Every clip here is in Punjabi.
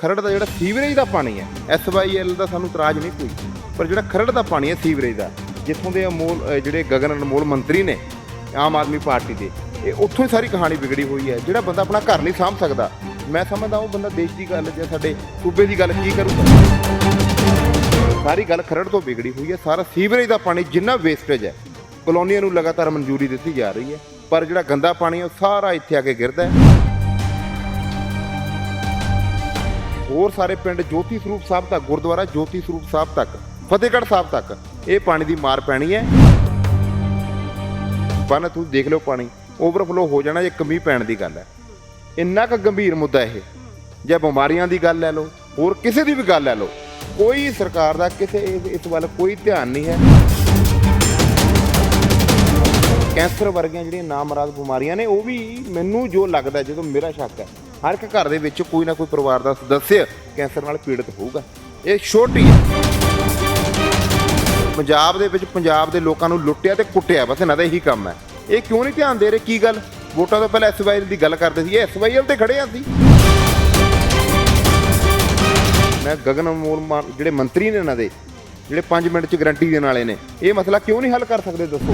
ਖਰੜ ਦਾ ਜਿਹੜਾ ਸੀਵਰੇਜ ਦਾ ਪਾਣੀ ਹੈ ਐਸਵਾਈਐਲ ਦਾ ਸਾਨੂੰ ਇਤਰਾਜ਼ ਨਹੀਂ ਕੋਈ। ਪਰ ਜਿਹੜਾ ਖਰੜ ਦਾ ਪਾਣੀ ਹੈ ਸੀਵਰੇਜ ਦਾ, ਜਿੱਥੋਂ ਦੇ ਅਮੋਲ ਜਿਹੜੇ ਗਗਨ ਅਨਮੋਲ ਮੰਤਰੀ ਨੇ ਆਮ ਆਦਮੀ ਪਾਰਟੀ ਦੇ, ਇਹ ਉੱਥੋਂ ਹੀ ਸਾਰੀ ਕਹਾਣੀ ਵਿਗੜੀ ਹੋਈ ਹੈ। ਜਿਹੜਾ ਬੰਦਾ ਆਪਣਾ ਘਰ ਨਹੀਂ ਸਾਂਭ ਸਕਦਾ, ਮੈਂ ਸਮਝਦਾ ਉਹ ਬੰਦਾ ਦੇਸ਼ ਦੀ ਗੱਲ ਜਾਂ ਸਾਡੇ ਸੂਬੇ ਦੀ ਗੱਲ ਕੀ ਕਰੂਗਾ ਸਾਰੀ ਗੱਲ ਖਰੜ ਤੋਂ ਵਿਗੜੀ ਹੋਈ ਹੈ। ਸਾਰਾ ਸੀਵਰੇਜ ਦਾ ਪਾਣੀ ਜਿੰਨਾ ਵੇਸਟੇਜ ਹੈ, ਕਲੋਨੀਆਂ ਨੂੰ ਲਗਾਤਾਰ ਮਨਜ਼ੂਰੀ ਦਿੱਤੀ ਜਾ ਰਹੀ ਹੈ। ਪਰ ਜਿਹੜਾ ਗੰਦਾ ਪਾਣੀ ਹੈ, ਉਹ ਸਾਰਾ ਇੱਥੇ ਆ ਕੇ ਗਿਰਦਾ ਹੈ। ਹੋਰ ਸਾਰੇ ਪਿੰਡ ਜੋਤੀ ਸਰੂਪ ਸਾਹਿਬ ਤੱਕ, ਗੁਰਦੁਆਰਾ ਜੋਤੀ ਸਰੂਪ ਸਾਹਿਬ ਤੱਕ, ਫਤਿਹਗੜ੍ਹ ਸਾਹਿਬ ਤੱਕ, ਇਹ ਪਾਣੀ ਦੀ ਮਾਰ ਪੈਣੀ ਹੈ। ਬੰਨ ਤੁਸੀਂ ਦੇਖ ਲਓ ਪਾਣੀ ਓਵਰਫਲੋ ਹੋ ਜਾਣਾ ਜੇ ਕਮੀ ਪੈਣ ਦੀ ਗੱਲ ਹੈ। ਇੰਨਾ ਕੁ ਗੰਭੀਰ ਮੁੱਦਾ ਇਹ, ਜੇ ਬਿਮਾਰੀਆਂ ਦੀ ਗੱਲ ਲੈ ਲਓ, ਹੋਰ ਕਿਸੇ ਦੀ ਵੀ ਗੱਲ ਲੈ ਲਓ, ਕੋਈ ਸਰਕਾਰ ਦਾ ਕਿਸੇ ਇਸ ਵੱਲ ਕੋਈ ਧਿਆਨ ਨਹੀਂ ਹੈ। ਕੈਂਸਰ ਵਰਗੀਆਂ ਜਿਹੜੀਆਂ ਨਾਮਰਾਦ ਬਿਮਾਰੀਆਂ ਨੇ, ਉਹ ਵੀ ਮੈਨੂੰ ਜੋ ਲੱਗਦਾ, ਜਦੋਂ ਮੇਰਾ ਸ਼ੱਕ ਹੈ ਹਰ ਇੱਕ ਘਰ ਦੇ ਵਿੱਚ ਕੋਈ ਨਾ ਕੋਈ ਪਰਿਵਾਰ ਦਾ ਸਦੱਸਿਆ ਕੈਂਸਰ ਨਾਲ ਪੀੜਤ ਹੋਊਗਾ। ਇਹ ਛੋਟੀ ਹੈ। ਪੰਜਾਬ ਦੇ ਵਿੱਚ ਪੰਜਾਬ ਦੇ ਲੋਕਾਂ ਨੂੰ ਲੁੱਟਿਆ ਤੇ ਕੁੱਟਿਆ, ਬਸ ਇਹਨਾਂ ਦਾ ਇਹੀ ਕੰਮ ਹੈ। ਇਹ ਕਿਉਂ ਨਹੀਂ ਧਿਆਨ ਦੇ ਰਹੇ? ਕੀ ਗੱਲ? ਵੋਟਾਂ ਤੋਂ ਪਹਿਲਾਂ ਐਸਵਾਈਐਲ ਦੀ ਗੱਲ ਕਰਦੇ ਸੀ। ਇਹ ਐਸਵਾਈਐਲ ਤੇ ਖੜੇ ਆ ਸੀ ਮੈਂ ਗਗਨ ਅਨਮੋਲ ਮਾਨ, ਜਿਹੜੇ ਮੰਤਰੀ ਨੇ ਇਹਨਾਂ ਦੇ, ਜਿਹੜੇ 5 ਮਿੰਟ ਚ ਗਰੰਟੀ ਦੇਣ ਵਾਲੇ ਨੇ, ਇਹ ਮਸਲਾ ਕਿਉਂ ਨਹੀਂ ਹੱਲ ਕਰ ਸਕਦੇ, ਦੱਸੋ?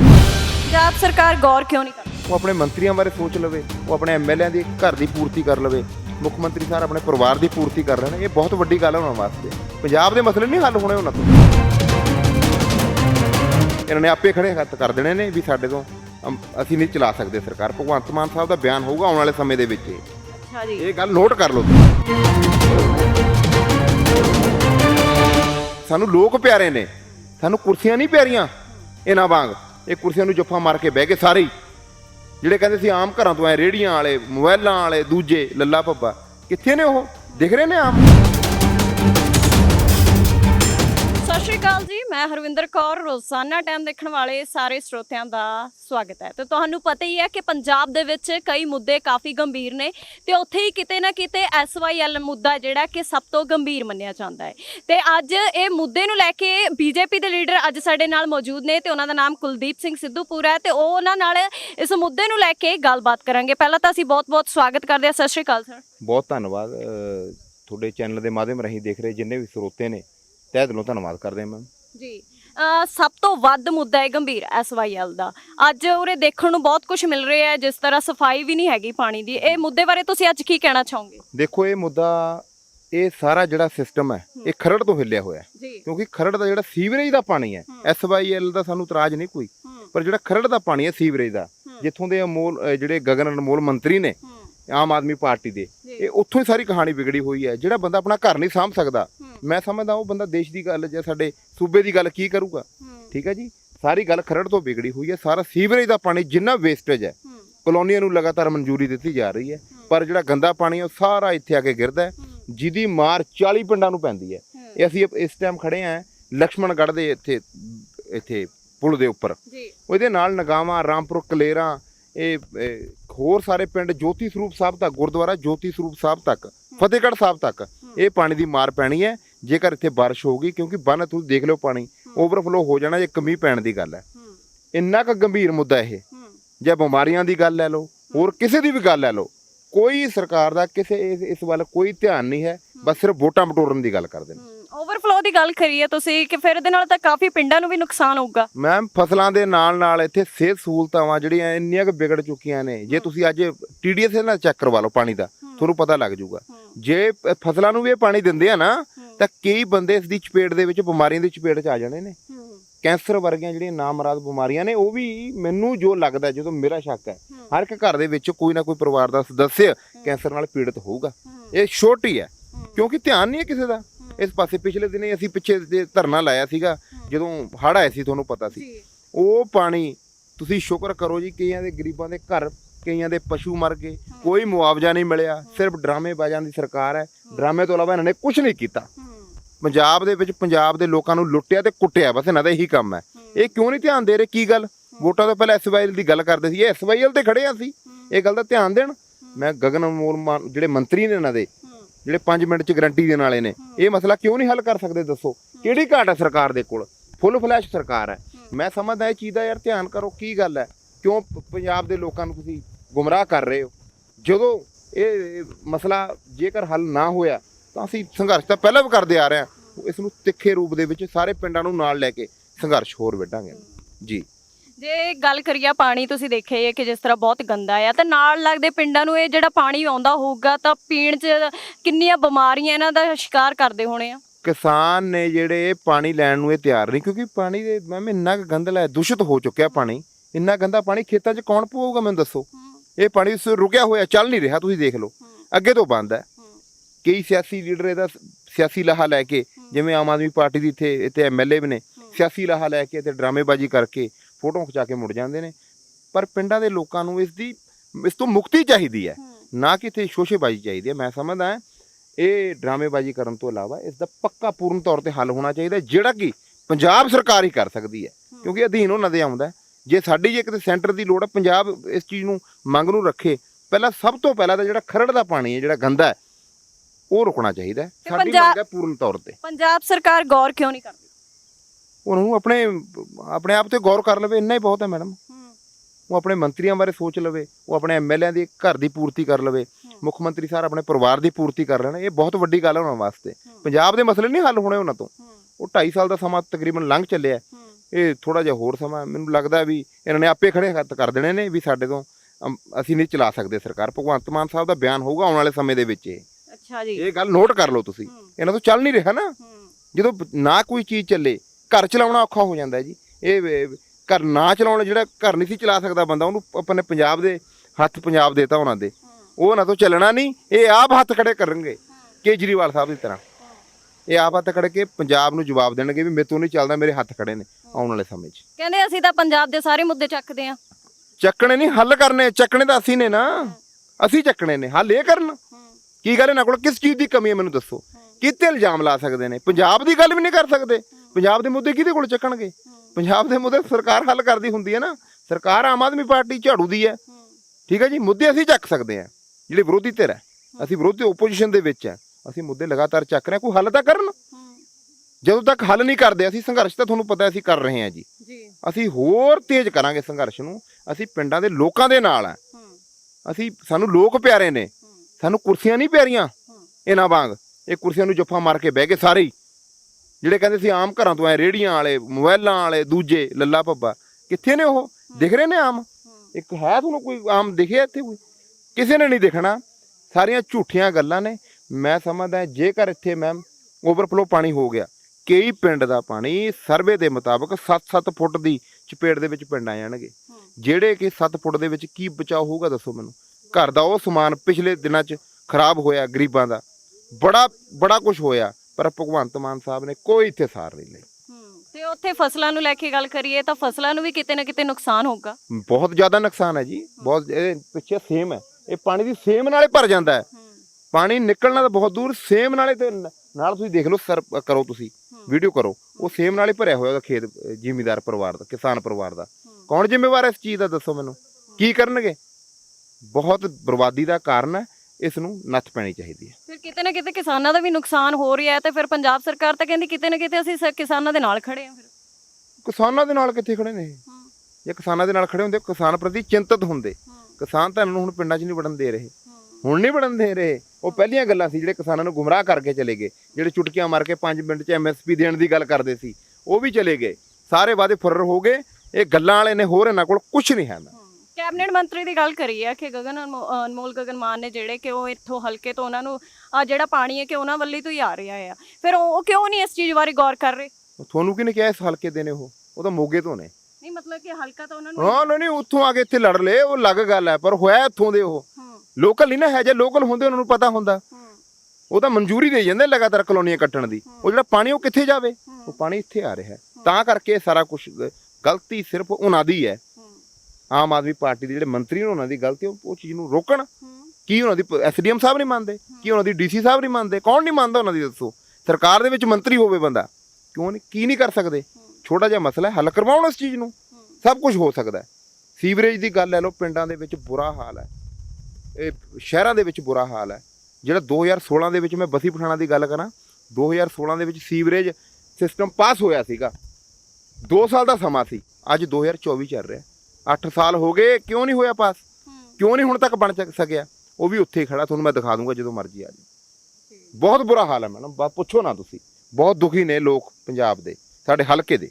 ਪੰਜਾਬ ਸਰਕਾਰ ਗੌਰ ਕਿਉਂ ਨਹੀਂ ਕਰਦੀ ਉਹ ਆਪਣੇ ਮੰਤਰੀਆਂ ਬਾਰੇ ਸੋਚ ਲਵੇ ਉਹ ਆਪਣੇ ਐਮਐਲਏਆਂ ਦੀ ਘਰ ਦੀ ਪੂਰਤੀ ਕਰ ਲਵੇ ਮੁੱਖ ਮੰਤਰੀ ਸਾਹਿਬ ਆਪਣੇ ਪਰਿਵਾਰ ਦੀ ਪੂਰਤੀ ਕਰ ਰਹੇ ਨੇ ਇਹ ਬਹੁਤ ਵੱਡੀ ਗੱਲ ਹੈ ਉਹਨਾਂ ਵਾਸਤੇ। ਪੰਜਾਬ ਦੇ ਮਸਲੇ ਨਹੀਂ ਹੱਲ ਹੋਣੇ ਉਹਨਾਂ ਤੋਂ। ਇਹਨਾਂ ਨੇ ਆਪੇ ਖੜੇ ਹੱਥ ਕਰ ਦੇਣੇ ਨੇ ਵੀ ਸਾਡੇ ਤੋਂ ਅਮ, ਅਸੀਂ ਨਹੀਂ ਚਲਾ ਸਕਦੇ ਸਰਕਾਰ। ਭਗਵੰਤ ਮਾਨ ਸਾਹਿਬ ਦਾ ਬਿਆਨ ਹੋਊਗਾ ਆਉਣ ਵਾਲੇ ਸਮੇਂ ਦੇ ਵਿੱਚ। ਇਹ। ਅੱਛਾ ਜੀ। ਇਹ ਗੱਲ ਨੋਟ ਕਰ ਲਓ। ਤੁਸੀਂ। ਸਾਨੂੰ ਲੋਕ ਪਿਆਰੇ ਨੇ। ਸਾਨੂੰ ਕੁਰਸੀਆਂ ਨਹੀਂ ਪਿਆਰੀਆਂ। ਇਹਨਾਂ ਵਾਂਗ ਇਹ ਕੁਰਸੀਆਂ ਨੂੰ ਜੱਫਾ ਮਾਰ ਕੇ ਬਹਿ ਗਏ ਸਾਰੇ ਹੀ। ਜਿਹੜੇ ਕਹਿੰਦੇ ਸੀ ਆਮ ਘਰਾਂ ਤੋਂ ਆਏ ਰੇੜੀਆਂ ਵਾਲੇ ਮੋਬਾਈਲਾਂ ਵਾਲੇ, ਦੂਜੇ, ਲੱਲਾ ਭੱਬਾ। ਕਿੱਥੇ ਨੇ ਉਹ? ਦਿਖ ਰਹੇ ਨੇ ਆਮ? ਸ਼੍ਰੀ ਅਕਾਲ ਜੀ, ਮੈਂ ਹਰਵਿੰਦਰ ਕੌਰ, ਰੋਜ਼ਾਨਾ ਟਾਈਮ ਦੇਖਣ ਵਾਲੇ ਸਾਰੇ ਸਰੋਤਿਆਂ ਦਾ ਸਵਾਗਤ ਹੈ ਤੇ ਤੁਹਾਨੂੰ ਪਤਾ ਹੀ ਹੈ ਕਿ ਪੰਜਾਬ ਦੇ ਵਿੱਚ ਕਈ ਮੁੱਦੇ ਕਾਫੀ ਗੰਭੀਰ ਨੇ ਤੇ ਉੱਥੇ ਹੀ ਕਿਤੇ ਨਾ ਕਿਤੇ ਐਸਵਾਈਐਲ ਮੁੱਦਾ ਜਿਹੜਾ ਕਿ ਸਭ ਤੋਂ ਗੰਭੀਰ ਮੰਨਿਆ ਜਾਂਦਾ ਹੈ। ਤੇ ਅੱਜ ਇਹ ਮੁੱਦੇ ਨੂੰ ਲੈ ਕੇ ਬੀਜੇਪੀ ਦੇ ਲੀਡਰ ਅੱਜ ਸਾਡੇ ਨਾਲ ਮੌਜੂਦ ਨੇ ਤੇ ਉਹਨਾਂ ਦਾ ਨਾਮ ਕੁਲਦੀਪ ਸਿੰਘ ਸਿੱਧੂਪੁਰਾ ਹੈ ਤੇ ਉਹ ਉਹਨਾਂ ਨਾਲ ਇਸ ਮੁੱਦੇ ਨੂੰ ਲੈ ਕੇ ਗੱਲਬਾਤ ਕਰਾਂਗੇ। ਪਹਿਲਾਂ ਤਾਂ ਅਸੀਂ ਬਹੁਤ-ਬਹੁਤ ਸਵਾਗਤ ਕਰਦੇ ਹਾਂ। ਸਤਿ ਸ਼੍ਰੀ ਅਕਾਲ, ਸਰ। ਬਹੁਤ ਧੰਨਵਾਦ। ਤੁਹਾਡੇ ਚੈਨਲ ਦੇ ਮਾਧਿਅਮ ਰਾਹੀਂ ਦੇਖ ਰਹੇ ਜਿੰਨੇ ਵੀ ਸਰੋਤੇ ਨੇ ਤਹਿ ਦਿਲੋਂ ਧੰਨਵਾਦ ਕਰਦੇ ਹਾਂ ਮੈਂ ਜੀ ਅ, ਸਭ ਤੋਂ ਵੱਧ ਮੁੱਦਾ ਹੈ ਗੰਭੀਰ ਐਸਵਾਈਐਲ ਦਾ। ਅੱਜ ਉਰੇ ਦੇਖਣ ਨੂੰ ਬਹੁਤ ਕੁਝ ਮਿਲ ਰਿਹਾ ਹੈ ਜਿਸ ਤਰ੍ਹਾਂ ਸਫ਼ਾਈ ਵੀ ਨਹੀਂ ਹੈਗੀ ਪਾਣੀ ਦੀ। ਇਹ ਮੁੱਦੇ ਬਾਰੇ ਤੁਸੀਂ ਅੱਜ ਕੀ ਕਹਿਣਾ ਚਾਹੋਗੇ? ਦੇਖੋ ਇਹ ਮੁੱਦਾ ਇਹ ਸਾਰਾ ਜਿਹੜਾ ਸਿਸਟਮ ਹੈ ਇਹ ਖਰੜ ਤੋਂ ਹਿੱਲਿਆ ਹੋਇਆ ਹੈ। ਜੀ। ਕਿਉਂਕਿ ਖਰੜ ਦਾ ਜਿਹੜਾ ਸੀਵਰੇਜ ਦਾ ਪਾਣੀ ਹੈ ਐਸਵਾਈਐਲ ਦਾ ਸਾਨੂੰ ਇਤਰਾਜ਼ ਨਹੀਂ ਕੋਈ। ਪਰ ਜਿਹੜਾ ਖਰੜ ਦਾ ਪਾਣੀ ਹੈ ਸੀਵਰੇਜ ਦਾ ਜਿੱਥੋਂ ਦੇ ਅਮੋਲ ਅ, ਜਿਹੜੇ ਗਗਨ ਅਨਮੋਲ ਮੰਤਰੀ ਨੇ ਆਮ ਆਦਮੀ ਪਾਰਟੀ ਦੇ ਇਹ ਉੱਥੋਂ ਹੀ ਸਾਰੀ ਕਹਾਣੀ ਵਿਗੜੀ ਹੋਈ ਹੈ। ਜਿਹੜਾ ਬੰਦਾ ਆਪਣਾ ਘਰ ਨਹੀਂ ਸਾਂਭ ਸਕਦਾ ਮੈਂ ਸਮਝਦਾ ਉਹ ਬੰਦਾ ਦੇਸ਼ ਦੀ ਗੱਲ ਜਾਂ ਸਾਡੇ ਸੂਬੇ ਦੀ ਗੱਲ ਕੀ ਕਰੂਗਾ? ਠੀਕ ਹੈ ਜੀ? ਸਾਰੀ ਗੱਲ ਖਰੜ ਤੋਂ ਵਿਗੜੀ ਹੋਈ ਹੈ। ਸਾਰਾ ਸੀਵਰੇਜ ਦਾ ਪਾਣੀ ਜਿੰਨਾ ਵੇਸਟੇਜ ਹੈ ਕਲੋਨੀਆਂ ਨੂੰ ਲਗਾਤਾਰ ਮਨਜ਼ੂਰੀ ਦਿੱਤੀ ਜਾ ਰਹੀ ਹੈ। ਪਰ ਜਿਹੜਾ ਗੰਦਾ ਪਾਣੀ ਉਹ ਸਾਰਾ ਇੱਥੇ ਆ ਕੇ ਗਿਰਦਾ ਜਿਹਦੀ ਮਾਰ 40 ਪਿੰਡਾਂ ਨੂੰ ਪੈਂਦੀ ਹੈ। ਇਹ ਅਸੀਂ ਇਸ ਟਾਈਮ ਖੜੇ ਆਂ ਲక్ష్ਮਣਗੜ੍ਹ ਦੇ ਇੱਥੇ ਇੱਥੇ ਪੁਲ ਦੇ ਉੱਪਰ। ਜੀ। ਉਹਦੇ ਨਾਲ ਨਗਾਵਾਂ ਰਾਮਪੁਰ ਕਲੇਰਾ ਇਹ ਹੋਰ ਸਾਰੇ ਪਿੰਡ ਜੋਤੀ ਸਰੂਪ ਸਾਹਿਬ ਤੱਕ ਗੁਰਦੁਆਰਾ ਜੋਤੀ ਸਰੂਪ ਸਾਹਿਬ ਤੱਕ ਫਤਿਹਗੜ੍ਹ ਸਾਹਿਬ ਤੱਕ ਇਹ ਪਾਣੀ ਦੀ ਮਾਰ ਪੈਣੀ ਹੈ। ਜੇਕਰ ਇੱਥੇ ਬਾਰਿਸ਼ ਹੋਊਗੀ ਕਿਉਂਕਿ ਬੰਨ ਤੁਸੀਂ ਦੇਖ ਲਓ ਪਾਣੀ ਓਵਰਫਲੋ ਹੋ ਜਾਣਾ ਜੇ ਕਮੀ ਪੈਣ ਦੀ ਗੱਲ ਹੈ। ਇੰਨਾ ਕੁ ਗੰਭੀਰ ਮੁੱਦਾ ਇਹ। ਜੇ ਬਿਮਾਰੀਆਂ ਦੀ ਗੱਲ ਲੈ ਲਓ ਹੋਰ ਕਿਸੇ ਦੀ ਵੀ ਗੱਲ ਲੈ ਲਓ ਕੋਈ ਸਰਕਾਰ ਦਾ ਕਿਸੇ ਇਸ ਵੱਲ ਕੋਈ ਧਿਆਨ ਨਹੀਂ ਹੈ ਬਸ ਸਿਰਫ ਵੋਟਾਂ ਬਟੋਰਨ ਦੀ ਗੱਲ ਕਰਦੇ ਨੇ। ਓਵਰਫਲੋ ਦੀ ਗੱਲ ਕਰੀਏ ਤੁਸੀਂ ਕਿ ਫਿਰ ਇਹਦੇ ਨਾਲ ਤਾਂ ਕਾਫੀ ਪਿੰਡਾਂ ਨੂੰ ਵੀ ਨੁਕਸਾਨ ਹੋਊਗਾ। ਮੈਮ ਫਸਲਾਂ ਦੇ ਨਾਲ ਨਾਲ ਇੱਥੇ ਸਿਹਤ ਸਹੂਲਤਾਵਾਂ ਜਿਹੜੀਆਂ ਇੰਨੀਆਂ ਕੁ ਵਿਗੜ ਚੁੱਕੀਆਂ ਨੇ ਜੇ ਤੁਸੀਂ ਅੱਜ ਟੀਡੀਐਸ ਨਾਲ ਚੈੱਕ ਕਰਵਾ ਲਓ ਪਾਣੀ ਦਾ ਤੁਹਾਨੂੰ ਪਤਾ ਲੱਗ ਜਾਊਗਾ। ਜੇ ਫਸਲਾਂ ਨੂੰ ਵੀ ਇਹ ਪਾਣੀ ਦਿੰਦੇ ਆ ਨਾ ਤਾਂ ਕਈ ਬੰਦੇ ਇਸ ਦੀ ਚਪੇਟ ਦੇ ਵਿੱਚ ਬਿਮਾਰੀਆਂ ਦੀ ਚਪੇਟ 'ਚ ਆ ਜਾਣੇ ਨੇ। ਕੈਂਸਰ ਵਰਗੀਆਂ ਜਿਹੜੀਆਂ ਨਾਮਰਾਦ ਬਿਮਾਰੀਆਂ ਨੇ ਉਹ ਵੀ ਮੈਨੂੰ ਜੋ ਲੱਗਦਾ ਜਦੋਂ ਮੇਰਾ ਸ਼ੱਕ ਹੈ ਹਰ ਇੱਕ ਘਰ ਦੇ ਵਿੱਚ ਕੋਈ ਨਾ ਕੋਈ ਪਰਿਵਾਰ ਦਾ ਸਦੱਸਿਆ ਕੈਂਸਰ ਨਾਲ ਪੀੜਤ ਹੋਊਗਾ। ਇਹ ਛੋਟੀ ਹੈ ਕਿਉਂਕਿ ਧਿਆਨ ਨਹੀਂ ਹੈ ਕਿਸੇ ਦਾ। ਇਸ ਪਾਸੇ ਪਿਛਲੇ ਦਿਨੇ ਅਸੀਂ ਪਿੱਛੇ ਜੇ ਧਰਨਾ ਲਾਇਆ ਸੀਗਾ ਜਦੋਂ ਹੜ੍ਹ ਆਏ ਸੀ ਤੁਹਾਨੂੰ ਪਤਾ ਸੀ। ਉਹ ਪਾਣੀ ਤੁਸੀਂ ਸ਼ੁਕਰ ਕਰੋ ਜੀ ਕਈਆਂ ਦੇ ਗਰੀਬਾਂ ਦੇ ਘਰ ਕਈਆਂ ਦੇ ਪਸ਼ੂ ਮਰ ਗਏ। ਕੋਈ ਮੁਆਵਜ਼ਾ ਨਹੀਂ ਮਿਲਿਆ ਸਿਰਫ ਡਰਾਮੇਬਾਜ਼ਾਂ ਦੀ ਸਰਕਾਰ ਹੈ। ਡਰਾਮੇ ਤੋਂ ਇਲਾਵਾ ਇਹਨਾਂ ਨੇ ਕੁਝ ਨਹੀਂ ਕੀਤਾ। ਪੰਜਾਬ ਦੇ ਵਿੱਚ ਪੰਜਾਬ ਦੇ ਲੋਕਾਂ ਨੂੰ ਲੁੱਟਿਆ ਤੇ ਕੁੱਟਿਆ ਬਸ ਇਹਨਾਂ ਦਾ ਇਹੀ ਕੰਮ ਹੈ। ਇਹ ਕਿਉਂ ਨਹੀਂ ਧਿਆਨ ਦੇ ਰਹੇ? ਕੀ ਗੱਲ? ਵੋਟਾਂ ਤੋਂ ਪਹਿਲਾਂ ਐਸਵਾਈਐਲ ਦੀ ਗੱਲ ਕਰਦੇ ਸੀ। ਇਹ ਐਸਵਾਈਐਲ ਤੇ ਖੜੇ ਆ ਸੀ ਇਹ ਗੱਲ ਦਾ ਧਿਆਨ ਦੇਣ। ਮੈਂ ਗਗਨ ਮਾਨ ਜਿਹੜੇ ਮੰਤਰੀ ਨੇ ਇਹਨਾਂ ਦੇ ਜਿਹੜੇ 5 ਮਿੰਟ ਚ ਗਰੰਟੀ ਦੇਣ ਵਾਲੇ ਨੇ ਇਹ ਮਸਲਾ ਕਿਉਂ ਨਹੀਂ ਹੱਲ ਕਰ ਸਕਦੇ ਦੱਸੋ? ਕਿਹੜੀ ਘਾਟ ਹੈ ਸਰਕਾਰ ਦੇ ਕੋਲ? ਫੁੱਲ ਫਲੈਸ਼ ਸਰਕਾਰ ਹੈ। ਮੈਂ ਸਮਝਦਾ ਇਹ ਚੀਜ਼ ਦਾ ਯਾਰ ਧਿਆਨ ਕਰੋ ਕੀ ਗੱਲ ਹੈ? ਕਿਉਂ ਪੰਜਾਬ ਦੇ ਲੋਕਾਂ ਨੂੰ ਤੁਸੀਂ ਗੁੰਮਰਾਹ ਕਰ ਰਹੇ ਹੋ? ਜਦੋਂ ਇਹ ਮਸਲਾ ਜੇਕਰ ਹੱਲ ਨਾ ਹੋਇਆ ਤਾਂ ਅਸੀਂ ਸੰਘਰਸ਼ ਤਾਂ ਪਹਿਲਾਂ ਵੀ ਕਰਦੇ ਆ ਰਹੇ ਹਾਂ। ਇਸ ਨੂੰ ਤਿੱਖੇ ਰੂਪ ਦੇ ਵਿੱਚ ਸਾਰੇ ਪਿੰਡਾਂ ਨੂੰ ਨਾਲ ਲੈ ਕੇ ਸੰਘਰਸ਼ ਹੋਰ ਵਿੱਢਾਂਗੇ। ਜੀ। ਜੇ ਗੱਲ ਕਰੀਏ ਪਾਣੀ ਤੁਸੀਂ ਦੇਖਿਆ ਹੀ ਹੈ ਕਿ ਜਿਸ ਤਰ੍ਹਾਂ ਬਹੁਤ ਗੰਦਾ ਆ ਤਾਂ ਨਾਲ ਲੱਗਦੇ ਪਿੰਡਾਂ ਨੂੰ ਇਹ ਜਿਹੜਾ ਪਾਣੀ ਆਉਂਦਾ ਹੋਊਗਾ ਤਾਂ ਪੀਣ 'ਚ ਕਿੰਨੀਆਂ ਬਿਮਾਰੀਆਂ ਇਹਨਾਂ ਦਾ ਸ਼ਿਕਾਰ ਕਰਦੇ ਹੋਣੇ ਆ। ਕਿਸਾਨ ਨੇ ਜਿਹੜੇ ਪਾਣੀ ਲੈਣ ਨੂੰ ਇਹ ਤਿਆਰ ਨਹੀਂ ਕਿਉਂਕਿ ਪਾਣੀ ਦੇ ਮੈਂ ਇੰਨਾ ਗੰਦਲਾ ਹੈ ਦੂਸ਼ਿਤ ਹੋ ਚੁੱਕਿਆ ਪਾਣੀ। ਇੰਨਾ ਗੰਦਾ ਪਾਣੀ ਖੇਤਾਂ 'ਚ ਕੌਣ ਪਊਗਾ ਮੈਨੂੰ ਦੱਸੋ। ਇਹ ਪਾਣੀ ਰੁਕਿਆ ਹੋਇਆ ਚੱਲ ਨਹੀਂ ਰਿਹਾ ਤੁਸੀਂ ਦੇਖ ਲਓ। ਅੱਗੇ ਤੋਂ ਬੰਦ ਹੈ। ਕਈ ਸਿਆਸੀ ਲੀਡਰ ਇਹਦਾ ਸਿਆਸੀ ਲਾਹਾ ਲੈ ਕੇ ਜਿਵੇਂ ਆਮ ਆਦਮੀ ਪਾਰਟੀ ਦੀ ਇੱਥੇ ਇੱਥੇ ਐਮਐਲਏ ਵੀ ਨੇ ਸਿਆਸੀ ਲਾਹਾ ਲੈ ਕੇ ਤੇ ਡਰਾਮੇਬਾਜ਼ੀ ਕਰਕੇ ਫੋਟੋ ਖਿਚਾ ਕੇ ਮੁੜ ਜਾਂਦੇ ਨੇ। ਪਰ ਪਿੰਡਾਂ ਦੇ ਲੋਕਾਂ ਨੂੰ ਇਸ ਦੀ ਇਸ ਤੋਂ ਮੁਕਤੀ ਚਾਹੀਦੀ ਹੈ ਨਾ ਕਿ ਇੱਥੇ ਸ਼ੋਸ਼ੇਬਾਜ਼ੀ ਚਾਹੀਦੀ ਹੈ। ਮੈਂ ਸਮਝਦਾ ਹਾਂ ਇਹ ਡਰਾਮੇਬਾਜ਼ੀ ਕਰਨ ਤੋਂ ਇਲਾਵਾ ਇਸ ਦਾ ਪੱਕਾ ਪੂਰਨ ਤੌਰ ਤੇ ਹੱਲ ਹੋਣਾ ਚਾਹੀਦਾ ਜਿਹੜਾ ਕਿ ਪੰਜਾਬ ਸਰਕਾਰ ਹੀ ਕਰ ਸਕਦੀ ਹੈ। ਕਿਉਂਕਿ ਅਧੀਨ ਉਹਨਾਂ ਦੇ ਆਉਂਦਾ। ਜੇ ਸਾਡੀ ਜੇ ਕਿਤੇ ਸੈਂਟਰ ਦੀ ਲੋੜ ਹੈ ਪੰਜਾਬ ਇਸ ਚੀਜ਼ ਨੂੰ ਮੰਗ ਨੂੰ ਰੱਖੇ ਪਹਿਲਾਂ ਸਭ ਤੋਂ ਪਹਿਲਾਂ ਤਾਂ ਜਿਹੜਾ ਖਰੜ ਦਾ ਪਾਣੀ ਹੈ ਜਿਹੜਾ ਗੰਦਾ ਹੈ ਉਹ ਰੁਕਣਾ ਚਾਹੀਦਾ ਹੈ। ਤੇ ਸਾਡੀ ਪੰਜਾਬ- ਮੰਗ ਹੈ ਪੂਰਨ ਤੌਰ ਤੇ। ਪੰਜਾਬ ਸਰਕਾਰ ਗੌਰ ਕਿਉਂ ਨਹੀਂ ਕਰਦੀ? ਉਹਨਾਂ ਆਪਣੇ ਆਪਣੇ ਆਪ ਤੇ ਗੌਰ ਕਰ ਲਵੇ ਇੰਨਾ ਹੀ ਬਹੁਤ ਹੈ ਮੈਡਮ। ਉਹ ਆਪਣੇ ਮੰਤਰੀਆਂ ਬਾਰੇ ਸੋਚ ਲਵੇ ਉਹ ਆਪਣੇ ਐਮਐਲਏਆਂ ਦੀ ਘਰ ਦੀ ਪੂਰਤੀ ਕਰ ਲਵੇ ਮੁੱਖ ਮੰਤਰੀ ਸਾਹਿਬ ਆਪਣੇ ਪਰਿਵਾਰ ਦੀ ਪੂਰਤੀ ਕਰ ਲੈਣ ਇਹ ਬਹੁਤ ਵੱਡੀ ਗੱਲ ਹੈ ਉਹਨਾਂ ਵਾਸਤੇ। ਪੰਜਾਬ ਦੇ ਮਸਲੇ ਨਹੀਂ ਹੱਲ ਹੋਣੇ ਉਹਨਾਂ ਤੋਂ। ਉਹ 2.5 ਸਾਲ ਦਾ ਸਮਾਂ ਤਕਰੀਬਨ ਲੰਘ ਚੱਲਿਆ। ਇਹ ਥੋੜਾ ਜਿਹਾ ਹੋਰ ਸਮਾਂ ਮੈਨੂੰ ਲੱਗਦਾ ਵੀ ਇਹਨਾਂ ਨੇ ਆਪੇ ਖੜੇ ਹੱਥ ਕਰ ਦੇਣੇ ਨੇ ਵੀ ਸਾਡੇ ਤੋਂ ਅਮ, ਅਸੀਂ ਨਹੀਂ ਚਲਾ ਸਕਦੇ ਸਰਕਾਰ। ਭਗਵੰਤ ਮਾਨ ਸਾਹਿਬ ਦਾ ਬਿਆਨ ਹੋਊਗਾ ਆਉਣ ਵਾਲੇ ਸਮੇਂ ਦੇ ਵਿੱਚ ਇਹ। ਅੱਛਾ ਜੀ। ਇਹ ਗੱਲ ਨੋਟ ਕਰ ਲਓ ਤੁਸੀਂ। ਇਹਨਾਂ ਤੋਂ ਚੱਲ ਨਹੀਂ ਰਿਹਾ ਨਾ। ਜਦੋਂ ਨਾ ਕੋਈ ਚੀਜ਼ ਚੱਲੇ ਘਰ ਚਲਾਉਣਾ ਔਖਾ ਹੋ ਜਾਂਦਾ ਜੀ। ਇਹ ਘਰ ਨਾ ਚਲਾਉਣ ਜਿਹੜਾ ਘਰ ਨਹੀਂ ਸੀ ਚਲਾ ਸਕਦਾ ਬੰਦਾ ਉਹਨੂੰ ਆਪਾਂ ਨੇ ਪੰਜਾਬ ਦੇ ਹੱਥ ਪੰਜਾਬ ਦੇਤਾ ਉਹਨਾਂ ਦੇ। ਉਹ ਉਹਨਾਂ ਤੋਂ ਚੱਲਣਾ ਨਹੀਂ ਇਹ ਆਪ ਹੱਥ ਖੜੇ ਕਰਨਗੇ ਕੇਜਰੀਵਾਲ ਸਾਹਿਬ ਦੀ ਤਰ੍ਹਾਂ। ਇਹ ਆਪ ਹੱਥ ਖੜੇ ਕੇ ਪੰਜਾਬ ਨੂੰ ਜਵਾਬ ਦੇਣਗੇ ਵੀ ਮੇਰੇ ਤੋਂ ਨਹੀਂ ਚੱਲਦਾ ਮੇਰੇ ਹੱਥ ਖੜੇ ਨੇ ਆਉਣ ਵਾਲੇ ਸਮੇਂ 'ਚ। ਕਹਿੰਦੇ ਅਸੀਂ ਤਾਂ ਪੰਜਾਬ ਦੇ ਸਾਰੇ ਮੁੱਦੇ ਚੱਕਦੇ ਆ। ਚੱਕਣੇ ਨਹੀਂ ਹੱਲ ਕਰਨੇ ਚੱਕਣੇ ਤਾਂ ਅਸੀਂ ਨੇ ਨਾ। ਅਸੀਂ ਚੱਕਣੇ ਨੇ ਹੱਲ ਇਹ ਕਰਨ। ਕੀ ਗੱਲ ਇਹਨਾਂ ਕੋਲ? ਕਿਸ ਚੀਜ਼ ਦੀ ਕਮੀ ਹੈ ਮੈਨੂੰ ਦੱਸੋ? ਕਿਤੇ ਇਲਜ਼ਾਮ ਲਾ ਸਕਦੇ ਨੇ? ਪੰਜਾਬ ਦੀ ਗੱਲ ਵੀ ਨਹੀਂ ਕਰ ਸਕਦੇ। ਪੰਜਾਬ ਦੇ ਮੁੱਦੇ ਕਿਹਦੇ ਕੋਲ ਚੱਕਣਗੇ? ਪੰਜਾਬ ਦੇ ਮੁੱਦੇ ਸਰਕਾਰ ਹੱਲ ਕਰਦੀ ਹੁੰਦੀ ਹੈ ਨਾ। ਸਰਕਾਰ ਆਮ ਆਦਮੀ ਪਾਰਟੀ ਝਾੜੂ ਦੀ ਹੈ। ਠੀਕ ਹੈ ਜੀ? ਮੁੱਦੇ ਅਸੀਂ ਚੱਕ ਸਕਦੇ ਹਾਂ। ਜਿਹੜੇ ਵਿਰੋਧੀ ਧਿਰ ਹੈ। ਅਸੀਂ ਵਿਰੋਧੀ ਓਪੋਜੀਸ਼ਨ ਦੇ ਵਿੱਚ ਹੈ। ਅਸੀਂ ਮੁੱਦੇ ਲਗਾਤਾਰ ਚੱਕ ਰਹੇ ਹਾਂ। ਕੋਈ ਹੱਲ ਤਾਂ ਕਰਨ? ਜਦੋਂ ਤੱਕ ਹੱਲ ਨਹੀਂ ਕਰਦੇ ਅਸੀਂ ਸੰਘਰਸ਼ ਤਾਂ ਤੁਹਾਨੂੰ ਪਤਾ ਅਸੀਂ ਕਰ ਰਹੇ ਹਾਂ ਜੀ। ਜੀ। ਅਸੀਂ ਹੋਰ ਤੇਜ਼ ਕਰਾਂਗੇ ਸੰਘਰਸ਼ ਨੂੰ। ਅਸੀਂ ਪਿੰਡਾਂ ਦੇ ਲੋਕਾਂ ਦੇ ਨਾਲ ਆ ਅਸੀਂ ਸਾਨੂੰ ਲੋਕ ਪਿਆਰੇ ਨੇ। ਸਾਨੂੰ ਕੁਰਸੀਆਂ ਨਹੀਂ ਪਿਆਰੀਆਂ ਇਹਨਾਂ ਵਾਂਗ। ਇਹ ਕੁਰਸੀਆਂ ਨੂੰ ਜੱਫਾ ਮਾਰ ਕੇ ਬਹਿ ਗਏ ਸਾਰੇ ਹੀ। ਜਿਹੜੇ ਕਹਿੰਦੇ ਸੀ ਆਮ ਘਰਾਂ ਤੋਂ ਆਏ ਰੇੜੀਆਂ ਵਾਲੇ ਮੋਬਾਈਲਾਂ ਵਾਲੇ ਦੂਜੇ ਲੱਲਾ ਭੱਬਾ ਕਿੱਥੇ ਨੇ ਉਹ? ਦਿਖ ਰਹੇ ਨੇ ਆਮ? ਇੱਕ ਹੈ ਤੁਹਾਨੂੰ ਕੋਈ ਆਮ ਦਿਖਿਆ ਇੱਥੇ ਕੋਈ? ਕਿਸੇ ਨੇ ਨਹੀਂ ਦਿਖਣਾ। ਸਾਰੀਆਂ ਝੂਠੀਆਂ ਗੱਲਾਂ ਨੇ। ਮੈਂ ਸਮਝਦਾ ਜੇਕਰ ਇੱਥੇ ਮੈਮ ਓਵਰਫਲੋ ਪਾਣੀ ਹੋ ਗਿਆ ਕਈ ਪਿੰਡ ਦਾ ਪਾਣੀ ਸਰਵੇ ਦੇ ਮੁਤਾਬਕ 7-7 ਫੁੱਟ ਦੀ ਚਪੇੜ ਦੇ ਵਿੱਚ ਪਿੰਡ ਆ ਜਾਣਗੇ। ਜਿਹੜੇ ਕਿ 7 ਫੁੱਟ ਦੇ ਵਿੱਚ ਕੀ ਬਚਾਅ ਹੋਊਗਾ ਦੱਸੋ ਮੈਨੂੰ। ਘਰ ਦਾ ਉਹ ਸਮਾਨ ਪਿਛਲੇ ਦਿਨਾਂ 'ਚ ਖਰਾਬ ਹੋਇਆ ਗਰੀਬਾਂ ਦਾ। ਬੜਾ ਬੜਾ ਕੁਝ ਹੋਇਆ ਪਰ ਭਗਵੰਤ ਮਾਨ ਸਾਹਿਬ ਨੇ ਕੋਈ ਇੱਥੇ ਸਾਰ ਨਹੀਂ ਲਈ ਤੇ ਉੱਥੇ ਫਸਲਾਂ ਨੂੰ ਲੈ ਕੇ ਗੱਲ ਕਰੀਏ ਤਾਂ ਫਸਲਾਂ ਨੂੰ ਵੀ ਕਿਤੇ ਨਾ ਕਿਤੇ ਨੁਕਸਾਨ ਹੋਊਗਾ। ਬਹੁਤ ਜ਼ਿਆਦਾ ਨੁਕਸਾਨ ਹੈ ਜੀ ਬਹੁਤ ਇਹ ਪਿੱਛੇ ਸੇਮ ਹੈ ਇਹ ਪਾਣੀ ਦੀ ਸੇਮ ਨਾਲੇ ਭਰ ਜਾਂਦਾ ਹੈ। ਪਾਣੀ ਨਿਕਲਣਾ ਤਾਂ ਬਹੁਤ ਦੂਰ ਸੇਮ ਨਾਲੇ ਤੇ ਨਾਲ ਤੁਸੀਂ ਦੇਖ ਲਓ ਸਰ ਕਰੋ ਤੁਸੀਂ ਵੀਡੀਓ ਕਰੋ ਉਹ ਸੇਮ ਨਾਲੇ ਭਰਿਆ ਹੋਇਆ ਉਹਦਾ ਖੇਤ ਜ਼ਿਮੀਂਦਾਰ ਪਰਿਵਾਰ ਦਾ ਕਿਸਾਨ ਪਰਿਵਾਰ ਦਾ। ਕੌਣ ਜ਼ਿੰਮੇਵਾਰ ਹੈ ਇਸ ਚੀਜ਼ ਦਾ ਦੱਸੋ ਮੈਨੂੰ? ਕੀ ਕਰਨਗੇ? ਬਹੁਤ ਬਰਬਾਦੀ ਦਾ ਕਾਰਨ ਹੈ ਇਸ ਨੂੰ ਨੱਥ ਪੈਣੀ ਚਾਹੀਦੀ ਹੈ। ਫਿਰ ਕਿਤੇ ਨਾ ਕਿਤੇ ਕਿਸਾਨਾਂ ਦਾ ਵੀ ਨੁਕਸਾਨ ਹੋ ਰਿਹਾ ਹੈ ਤੇ ਫਿਰ ਪੰਜਾਬ ਸਰਕਾਰ ਤਾਂ ਕਹਿੰਦੀ ਕਿਤੇ ਨਾ ਕਿਤੇ ਅਸੀਂ ਸ- ਕਿਸਾਨਾਂ ਦੇ ਨਾਲ ਖੜੇ ਆ ਫਿਰ। ਕਿਸਾਨਾਂ ਦੇ ਨਾਲ ਕਿੱਥੇ ਖੜੇ ਨੇ ਇਹ? ਜੇ ਕਿਸਾਨਾਂ ਦੇ ਨਾਲ ਖੜੇ ਹੁੰਦੇ ਕਿਸਾਨ ਪ੍ਰਤੀ ਚਿੰਤਤ ਹੁੰਦੇ। ਕਿਸਾਨ ਤਾਂ ਇਹਨਾਂ ਨੂੰ ਹੁਣ ਪਿੰਡਾਂ 'ਚ ਨਹੀਂ ਵੜਨ ਦੇ ਰਹੇ। ਹੁਣ ਨਹੀਂ ਵੜਨ ਦੇ ਰਹੇ। ਉਹ ਪਹਿਲੀਆਂ ਗੱਲਾਂ ਸੀ ਜਿਹੜੇ ਕਿਸਾਨਾਂ ਨੂੰ ਗੁੰਮਰਾਹ ਕਰਕੇ ਚਲੇ ਗਏ ਜਿਹੜੇ ਚੁਟਕੀਆਂ ਮਾਰ ਕੇ 5 ਮਿੰਟ 'ਚ ਐਮਐਸਪੀ ਦੇਣ ਦੀ ਗੱਲ ਕਰਦੇ ਸੀ ਉਹ ਵੀ ਚਲੇ ਗਏ। ਸਾਰੇ ਵਾਅਦੇ ਫੁਰਰ ਹੋ ਗਏ। ਇਹ ਗੱਲਾਂ ਵਾਲੇ ਨੇ ਹੋਰ ਇਹਨਾਂ ਕੋਲ ਕੁਝ ਨਹੀਂ ਹੈ। ਕੈਬਨਿਟ ਮੰਤਰੀ ਦੀ ਗੱਲ ਕਰੀ ਹੈ ਕਿ ਗਗਨ ਅਨਮੋ- ਅਨਮੋਲ ਗਗਨ ਮਾਨ ਨੇ ਜਿਹੜੇ ਕਿ ਉਹ ਇੱਥੋਂ ਹਲਕੇ ਤੋਂ ਉਹਨਾਂ ਨੂੰ ਆ ਜਿਹੜਾ ਪਾਣੀ ਹੈ ਕਿ ਉਹਨਾਂ ਵੱਲੀ ਤੋਂ ਹੀ ਆ ਰਿਹਾ ਆ। ਫਿਰ ਉਹ ਉਹ ਕਿਉਂ ਨਹੀਂ ਇਸ ਚੀਜ਼ ਬਾਰੇ ਗੌਰ ਕਰ ਰਹੇ? ਤੁਹਾਨੂੰ ਕਿਹਨੇ ਕਿਹਾ ਇਸ ਹਲਕੇ ਦੇ ਨੇ ਉਹ? ਉਹ ਤਾਂ ਮੋਗੇ ਤੋਂ ਨੇ। ਨਹੀਂ ਮਤਲਬ ਕਿ ਹਲਕਾ ਤਾਂ ਉਹਨਾਂ ਨੂੰ ਹਾਂ ਨਹੀਂ ਨਹੀਂ ਉੱਥੋਂ ਆ ਕੇ ਇੱਥੇ ਲੜ ਲਏ ਉਹ ਅਲੱਗ ਗੱਲ ਹੈ ਪਰ ਹੋਇਆ ਇੱਥੋਂ ਦੇ ਉਹ। ਹੂੰ। ਲੋਕਲ ਨਹੀਂ ਨਾ ਹੈ ਜੇ ਲੋਕਲ ਹੁੰਦੇ ਉਹਨਾਂ ਨੂੰ ਪਤਾ ਹੁੰਦਾ। ਹੂੰ। ਉਹ ਤਾਂ ਮਨਜ਼ੂਰੀ ਦੇ ਜਾਂਦੇ ਲਗਾਤਾਰ ਕਲੋਨੀਆਂ ਕੱਟਣ ਦੀ। ਉਹ ਜਿਹੜਾ ਪਾਣੀ ਉਹ ਕਿੱਥੇ ਜਾਵੇ? ਉਹ ਪਾਣੀ ਇੱਥੇ ਆ ਰਿਹਾ ਹੈ। ਤਾਂ ਕਰਕੇ ਇਹ ਸਾਰਾ ਕੁਝ ਗਲਤੀ ਸਿਰਫ ਉਹਨਾਂ ਦੀ ਹੂੰ। ਆਮ ਆਦਮੀ ਪਾਰਟੀ ਦੇ ਜਿਹੜੇ ਮੰਤਰੀ ਨੇ ਉਹਨਾਂ ਦੀ ਗਲਤੀ ਉਹ ਚੀਜ਼ ਨੂੰ ਰੋਕਣ। ਕੀ ਉਹਨਾਂ ਦੀ ਐਸਡੀਐਮ ਸਾਹਿਬ ਨਹੀਂ ਮੰਨਦੇ? ਕੀ ਉਹਨਾਂ ਦੀ ਡੀਸੀ ਸਾਹਿਬ ਨਹੀਂ ਮੰਨਦੇ? ਕੌਣ ਨਹੀਂ ਮੰਨਦਾ ਉਹਨਾਂ ਦੀ ਦੱਸੋ? ਸਰਕਾਰ ਦੇ ਵਿੱਚ ਮੰਤਰੀ ਹੋਵੇ ਬੰਦਾ। ਕਿਉਂ ਨਹੀਂ? ਕੀ ਨਹੀਂ ਕਰ ਸਕਦੇ? ਛੋਟਾ ਜਿਹਾ ਮਸਲਾ ਹੱਲ ਕਰਵਾਉਣ ਇਸ ਚੀਜ਼ ਨੂੰ। ਸਭ ਕੁਝ ਹੋ ਸਕਦਾ ਸੀਵਰੇਜ ਦੀ ਗੱਲ ਲੈ ਲਓ ਪਿੰਡਾਂ ਦੇ ਵਿੱਚ ਬੁਰਾ ਹਾਲ ਹੈ। ਇਹ ਸ਼ਹਿਰਾਂ ਦੇ ਵਿੱਚ ਬੁਰਾ ਹਾਲ ਹੈ। ਜਿਹੜਾ 2016 ਦੇ ਵਿੱਚ ਮੈਂ ਬਸੀ ਪਠਾਣਾ ਦੀ ਗੱਲ ਕਰਾਂ 2016 ਦੇ ਵਿੱਚ ਸੀਵਰੇਜ ਸਿਸਟਮ ਪਾਸ ਹੋਇਆ ਸੀਗਾ। 2 ਸਾਲ ਦਾ ਸਮਾਂ ਸੀ। ਅੱਜ 2024 ਚੱਲ ਰਿਹਾ। 8 ਸਾਲ ਹੋ ਗਏ ਕਿਉਂ ਨਹੀਂ ਹੋਇਆ ਪਾਸ? ਕਿਉਂ ਨਹੀਂ ਹੁਣ ਤੱਕ ਬਣ ਸਕਿਆ? ਉਹ ਵੀ ਉੱਥੇ ਖੜਾ ਤੁਹਾਨੂੰ ਮੈਂ ਦਿਖਾ ਦੂੰਗਾ ਜਦੋਂ ਮਰਜ਼ੀ ਆ ਜਾਓ। ਬਹੁਤ ਬੁਰਾ ਹਾਲ ਹੈ ਮੈਡਮ ਪੁੱਛੋ ਨਾ ਤੁਸੀਂ। ਬਹੁਤ ਦੁਖੀ ਨੇ ਲੋਕ ਪੰਜਾਬ ਦੇ ਸਾਡੇ ਹਲਕੇ ਦੇ।